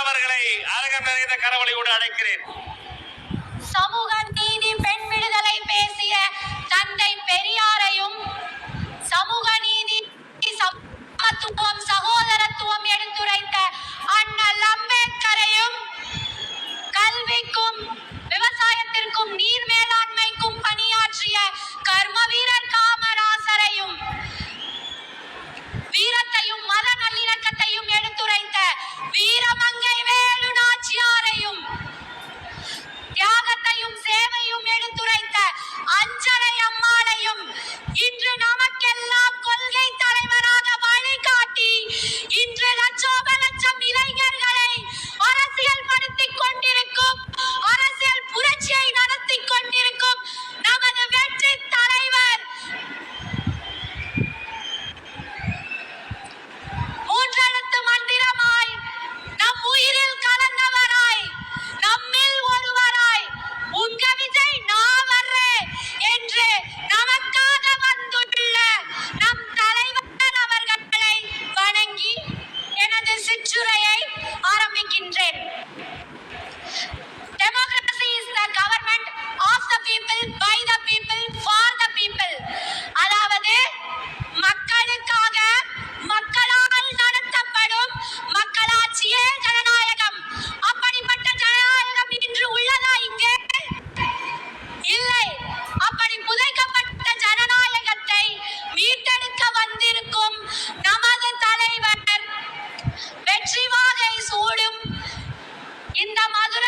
அவர்களை அரங்கம் நிறைந்த கரவொலியோடு அழைக்கிறேன். சமூக நீதி பெண் விடுதலை பேசிய தந்தை பெரியாரையும் சமூக இந்த மதுரை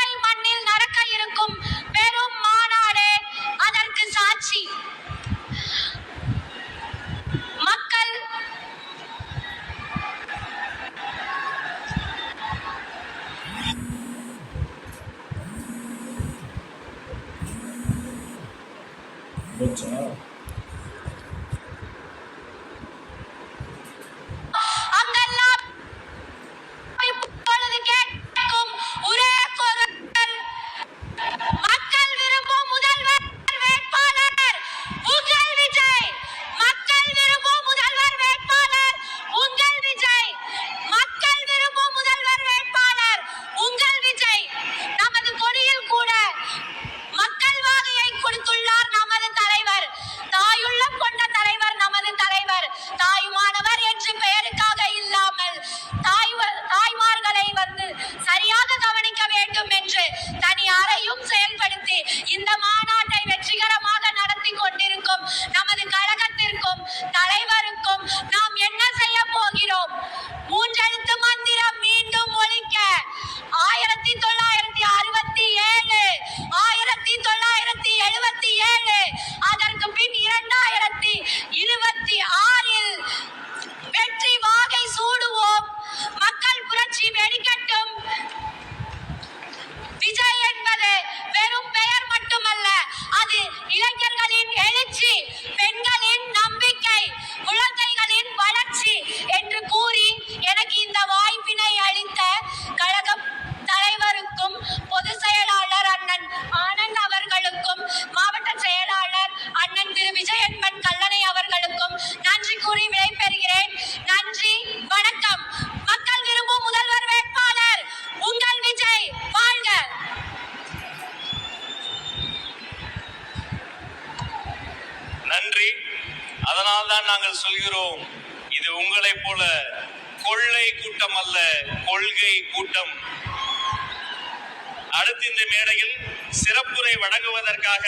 அடுத்து மேடையில் சிறப்புரை வழங்குவதற்காக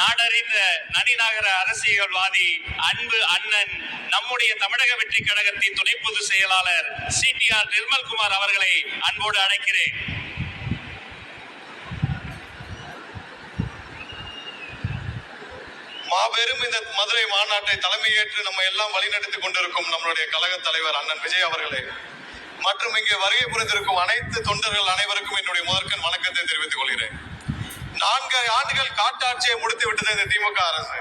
நாடறிந்த நனிநகர அரசியல்வாதி அன்பு அண்ணன் நம்முடைய தமிழக வெற்றி கழகத்தின் துணை பொது செயலாளர் சிடிஆர் நிர்மல்குமார் அவர்களை அன்போடு அழைக்கிறேன். மாபெரும் இந்த மதுரை மாநாட்டை தலைமையேற்று நம்ம எல்லாம் வழிநடத்தி கொண்டிருக்கும் நம்மளுடைய கழக தலைவர் அண்ணன் விஜய் அவர்களே மற்றும் இங்கே வருகை புரிந்திருக்கும் அனைத்து தொண்டர்கள் அனைவருக்கும் என்னுடைய முதற்கன் வணக்கத்தை தெரிவித்துக் கொள்கிறேன். நான்கு ஆண்டுகள் காட்டாட்சியை முடித்து விட்டது இந்த திமுக அரசு.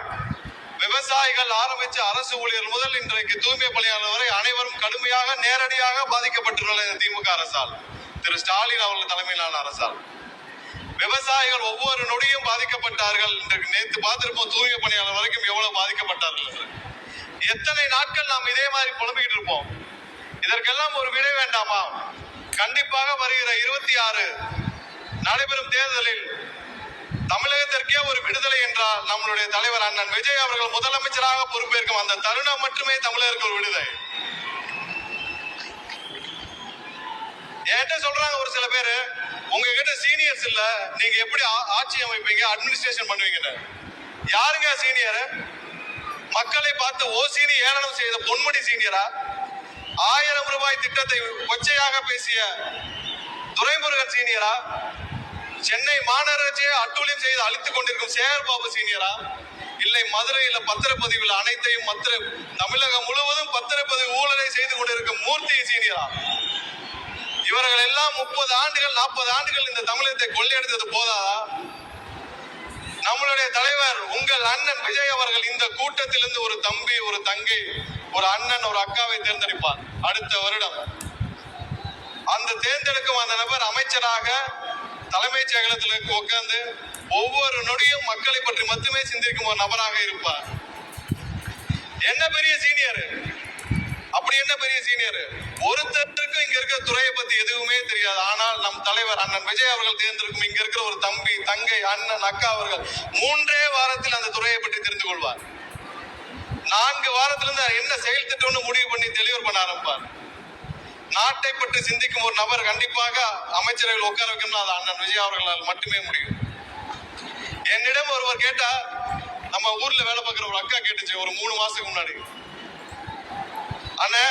விவசாயிகள் ஆரம்பித்த அரசு ஊழியர் முதல் இன்றைக்கு தூய்மை பணியாளர் வரை அனைவரும் கடுமையாக நேரடியாக பாதிக்கப்பட்டுள்ள இந்த திமுக அரசால். திரு. ஸ்டாலின் அவர்கள் தலைமையிலான அரசால். விவசாயிகள் ஒவ்வொரு நொடியும் பாதிக்கப்பட்டார்கள். இன்றைக்கு நேற்று பார்த்திருப்போம் தூய்மை பணியாளர் வரைக்கும் எவ்வளவு பாதிக்கப்பட்டார்கள் எத்தனை நாட்கள் நாம் இதே மாதிரி புலம்பிக்கிட்டு இருப்போம். இதற்கெல்லாம் ஒரு விடை வேண்டாமா? கண்டிப்பாக வருகிற இருபத்தி ஆறு நடைபெறும் தேர்தலில் தமிழகத்திற்கே ஒரு விடுதலை என்றால் நம்மளுடைய தலைவர் அண்ணன் விஜய் அவர்கள் முதலமைச்சராக பொறுப்பேற்கும் அந்த தருணம் மட்டுமே தமிழருக்கு ஒரு விடுதலை. என்கிட்ட சொல்றாங்க ஒரு சில பேரு உங்ககிட்ட சீனியர்ஸ் இல்ல நீங்க எப்படி ஆட்சி அமைப்பீங்க? அட்மினிஸ்ட்ரேஷன் பண்ணுவீங்கன்னு. யாருங்க சீனியர் மக்களை பார்த்து ஓ சீனி ஏளனம் செய்த பொன்மணி சீனியரா ஆயிரம் ரூபாய் திட்டத்தை கொச்சையாக பேசிய துரைமுருகன் சீனியரா? சென்னை மாநகராட்சியை அட்டூழியம் செய்து அழித்துக் கொண்டிருக்கும் சேகர்பாபு சீனியரா? இல்லை மதுரையில் பத்திரப்பதிவில் அனைத்தையும் மத்திர தமிழகம் முழுவதும் பத்திரப்பதிவு ஊழலை செய்து கொண்டிருக்கும் மூர்த்தி சீனியரா? இவர்கள் எல்லாம் முப்பது ஆண்டுகள் நாற்பது ஆண்டுகள் இந்த தமிழகத்தை கொள்ளையடித்தது போதாதா? நம்மளுடைய தலைவர் உங்கள் அண்ணன் விஜய் அவர்கள் இந்த கூட்டத்திலிருந்து ஒரு தம்பி ஒரு தங்கை ஒரு அண்ணன் ஒரு அக்காவை தேர்ந்தெடுப்பார். அடுத்த வருடம். அந்த தேர்ந்தெடுக்கும் அந்த நபர் அமைச்சராக தலைமைச் செயலகத்தில் உட்கார்ந்து ஒவ்வொரு நொடியும் மக்களை பற்றி மட்டுமே சிந்திக்கும் ஒரு நபராக இருப்பார். என்ன பெரிய சீனியர்? அப்படி என்ன பெரிய சீனியர்? ஒருத்தருக்கும் இங்க இருக்கிற துறையை பத்தி எதுவுமே தெரியாது. ஆனால் நம் தலைவர் அண்ணன் விஜய் அவர்கள் தேர்ந்தெடுக்கும் இங்க இருக்கிற ஒரு தம்பி தங்கை அண்ணன் அக்கா அவர்கள் மூன்றே வாரத்தில் அந்த துறையை பற்றி தெரிந்து கொள்வார். நான்கு வாரத்திலிருந்து என்ன செயல் திட்டம்னு முடிவு பண்ணி தெளிவர் பண்ண ஆரம்பிப்பார். நாட்டை பற்றி சிந்திக்கும் ஒரு நபர் கண்டிப்பாக அமைச்சரவையில் உட்கார வைக்கணும்னா அது அண்ணன் விஜய் அவர்களால் மட்டுமே முடியும். என்னிடம் ஒருவர் கேட்டா நம்ம ஊர்ல வேலை பார்க்குற ஒரு அக்கா கேட்டுச்சு ஒரு மூணு மாசத்துக்கு முன்னாடி. அண்ணே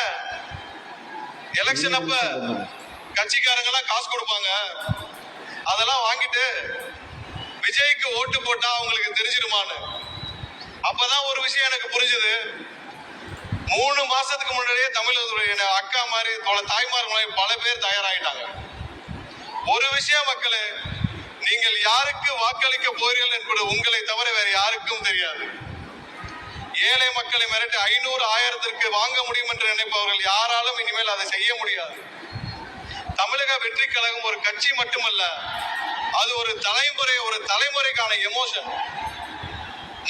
எலெக்ஷன் அப்ப கட்சிக்காரங்க எல்லாம் காசு கொடுப்பாங்க. அதெல்லாம் வாங்கிட்டு விஜய்க்கு ஓட்டு போட்டா அவங்களுக்கு தெரிஞ்சிருமான்னு. அப்பதான் ஒரு விஷயம் எனக்கு புரிஞ்சுது. மூணு மாசத்துக்கு முன்னாடியே தமிழர்களுடைய அக்கா மாதிரி தாய்மார் மாதிரி பல பேர் தயாராகிட்டாங்க ஒரு விஷயம் மக்களே நீங்கள் யாருக்கு வாக்களிக்க போறீர்கள் என்பது உங்களை தவிர வேற யாருக்கும் தெரியாது. ஏழை மக்களை மிரட்டி ஐநூறு ஆயிரத்திற்கு வாங்க முடியும் என்று நினைப்பவர்கள் யாராலும் இனிமேல் அதை செய்ய முடியாது. தமிழக வெற்றி கழகம் ஒரு கட்சி மட்டுமல்ல அது ஒரு தலைமுறை ஒரு தலைமுறைக்கான எமோஷன்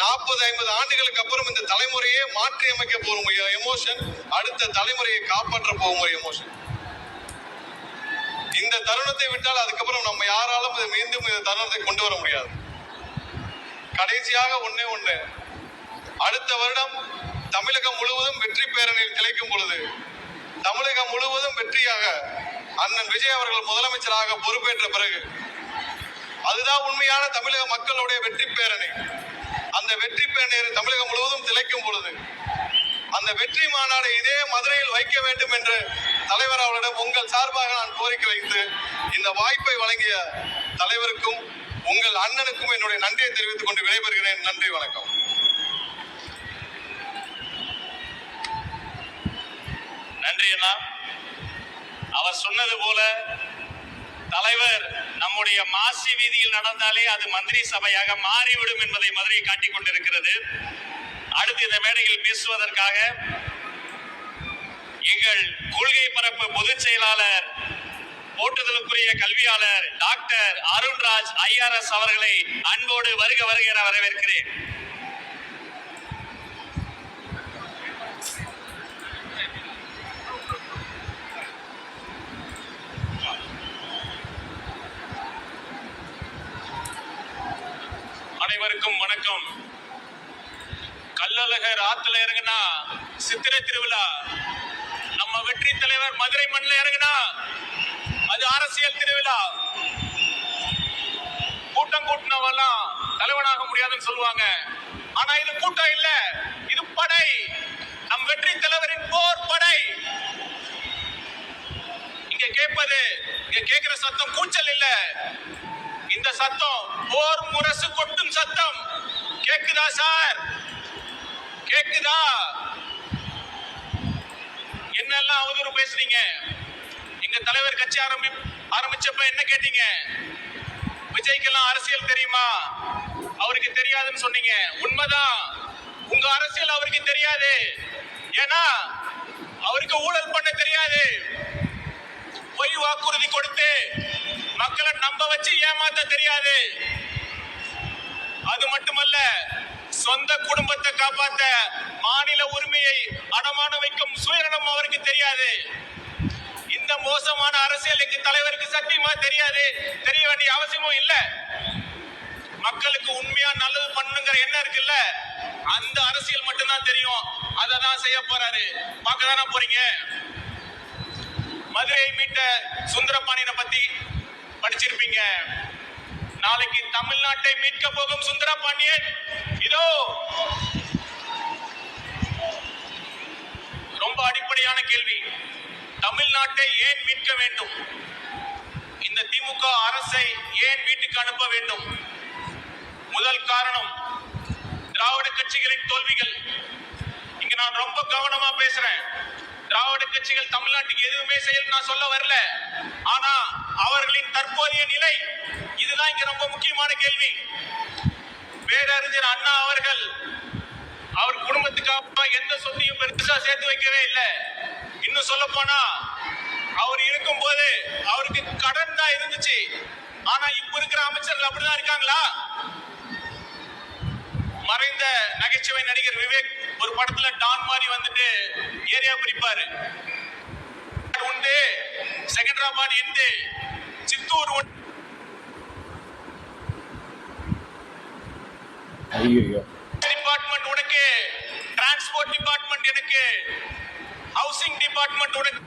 நாற்பது ஐம்பது ஆண்டுகளுக்கு அப்புறம் இந்த தலைமுறையே மாற்றி அமைக்க போகும் எமோஷன் அடுத்த தலைமுறையை காப்பாற்ற போகும் ஒரு எமோஷன் இந்த தருணத்தை விட்டால் அதுக்கப்புறம் நம்ம யாராலும் இது மீண்டும் இந்த தருணத்தை கொண்டு வர முடியாது. கடைசியாக ஒன்னே ஒன்று அடுத்த வருடம் தமிழகம் முழுவதும் வெற்றி பேரணியில் திளைக்கும் பொழுது தமிழகம் முழுவதும் வெற்றியாக அண்ணன் விஜய் அவர்கள் முதலமைச்சராக பொறுப்பேற்ற பிறகு அதுதான் உண்மையான தமிழக மக்களுடைய வெற்றி பேரணி. அந்த வெற்றி பேரணியை தமிழகம் முழுவதும் திளைக்கும் பொழுது அந்த வெற்றி மாநாடு இதே மதுரையில் வைக்க வேண்டும் என்று தலைவர் அவர்களிடம் உங்கள் சார்பாக நான் கோரிக்கை வைத்து இந்த வாய்ப்பை வழங்கிய தலைவருக்கும் உங்கள் அண்ணனுக்கும் என்னுடைய நன்றியை தெரிவித்துக் கொண்டு விடைபெறுகிறேன். நன்றி வணக்கம் நன்றி அண்ணா அவர் சொன்னது போல தலைவர் நம்முடைய மாசி வீதியில் நடந்தாலே அது மந்திரி சபையாக மாறிவிடும் என்பதை மதுரை காட்டிக் கொண்டிருக்கிறது. அடுத்து இந்த மேடையில் பேசுவதற்காக எங்கள் கொள்கை பரப்பு பொதுச் செயலாளர் போற்றுதலுக்குரிய கல்வியாளர் டாக்டர் அருண்ராஜ் ஐஆர்எஸ் அவர்களை அன்போடு வருக வருக என வரவேற்கிறேன். அனைவருக்கும் வணக்கம். கல்லழகர் ஆத்துல இறங்குனா சித்திரை திருவிழா. நம்ம வெற்றி தலைவர் மதுரை மண்ணில் இறங்குனா அது அரசியல் திருவிழா. கூட்டம் கூட்டினவெல்லாம் தலைவனாக முடியாதுன்னு சொல்லுவாங்க. ஆனா இது கூட்டம் இல்ல இது படை. நம் வெற்றி தலைவரின் போர் படை. இங்க கேட்பது இங்க கேட்கிற சத்தம் கூச்சல் இல்ல. இந்த சத்தம் போர் முரசு கொட்டும் சத்தம். கேக்குதா சார்? கேக்குதா? என்னெல்லாம் அவதூறு பேசுறீங்க எங்க தலைவர் கட்சி ஆரம்பி ஆரம்பிச்சப்ப என்ன கேட்டீங்க? விஜய்க்கெல்லாம் அரசியல் தெரியுமா? அவருக்கு தெரியாதுன்னு சொன்னீங்க. உண்மைதான். உங்க அரசியல் அவருக்கு தெரியாது. ஏன்னா அவருக்கு ஊழல் பண்ண தெரியாது. பொய் வாக்குறுதி கொடுத்து மக்களை நம்ப வச்சு ஏமாத்த தெரியாது. அது மட்டுமல்ல சொந்த குடும்பத்தை காப்பாத்த மாநில உரிமையை அடமான வைக்கும் சுயநலம் அவருக்கு தெரியாது. இந்த மோசமான அரசியல் எங்க தலைவருக்கு சத்தியமா தெரியாது. தெரிய வேண்டிய அவசியமும் இல்ல. மக்களுக்கு உண்மையா நல்லது பண்ணுங்கிற எண்ணம் இருக்குல்ல? அந்த அரசியல் மட்டும்தான் தெரியும். அதை தான் செய்ய போறாரு. பார்க்க தானே போறீங்க? மதுரையை மீட்ட சுந்தரபாணியனை பத்தி படிச்சிருப்பீங்க. நாளைக்கு தமிழ்நாட்டை மீட்க போகும் சுந்தர பாண்டியன். இதோ. ரொம்ப அடிப்படையான கேள்வி. தமிழ்நாட்டை ஏன் மீட்க வேண்டும்? இந்த திமுக அரசை ஏன் வீட்டுக்கு அனுப்ப வேண்டும்? முதல் காரணம் திராவிட கட்சிகளின் தோல்விகள். இங்க நான் ரொம்ப கவனமா பேசுறேன். திராவிட கட்சிகள் தமிழ்நாட்டுக்கு எதுவுமே செய்யும் நான் சொல்ல வரல. ஆனா அவர்களின் தற்போதைய நிலை இதுதான் இங்க ரொம்ப முக்கியமான கேள்வி. பேரறிஞர் அண்ணா அவர்கள் அவர் குடும்பத்துக்காக எந்த சொத்தையும் பெருசா சேர்த்து வைக்கவே இல்லை. இன்னும் சொல்ல போனா அவர் இருக்கும் போது அவருக்கு கடன் தான் இருந்துச்சு. ஆனா இப்ப இருக்கிற அமைச்சர்கள் அப்படிதான் இருக்காங்களா? நகைச்சுவை நடிகர் விவேக் ஒரு படத்துல டான் மாதிரி வந்துட்டு ஏரியா பிரிப்பாரு. உண்டு செகண்டராபாத் எந்து சித்தூர் உண்டு. டிபார்ட்மெண்ட் உனக்கு டிரான்ஸ்போர்ட் டிபார்ட்மெண்ட் எனக்கு ஹவுசிங் டிபார்ட்மெண்ட் உனக்கு.